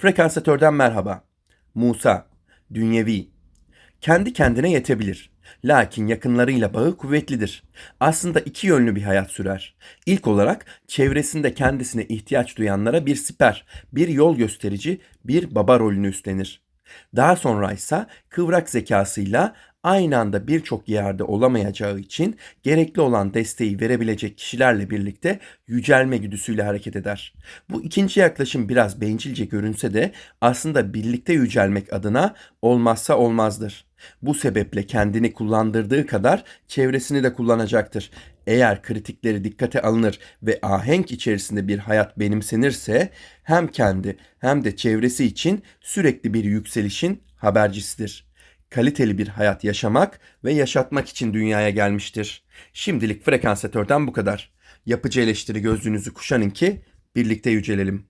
Frekansatörden merhaba. Musa, dünyevi. Kendi kendine yetebilir. Lakin yakınlarıyla bağı kuvvetlidir. Aslında iki yönlü bir hayat sürer. İlk olarak çevresinde kendisine ihtiyaç duyanlara bir siper, bir yol gösterici, bir baba rolünü üstlenir. Daha sonra ise kıvrak zekasıyla aynı anda birçok yerde olamayacağı için gerekli olan desteği verebilecek kişilerle birlikte yücelme güdüsüyle hareket eder. Bu ikinci yaklaşım biraz bencilce görünse de aslında birlikte yücelmek adına olmazsa olmazdır. Bu sebeple kendini kullandırdığı kadar çevresini de kullanacaktır. Eğer kritikleri dikkate alınır ve ahenk içerisinde bir hayat benimsenirse hem kendi hem de çevresi için sürekli bir yükselişin habercisidir. Kaliteli bir hayat yaşamak ve yaşatmak için dünyaya gelmiştir. Şimdilik frekansatörden bu kadar. Yapıcı eleştiri gözlüğünüzü kuşanın ki birlikte yücelelim.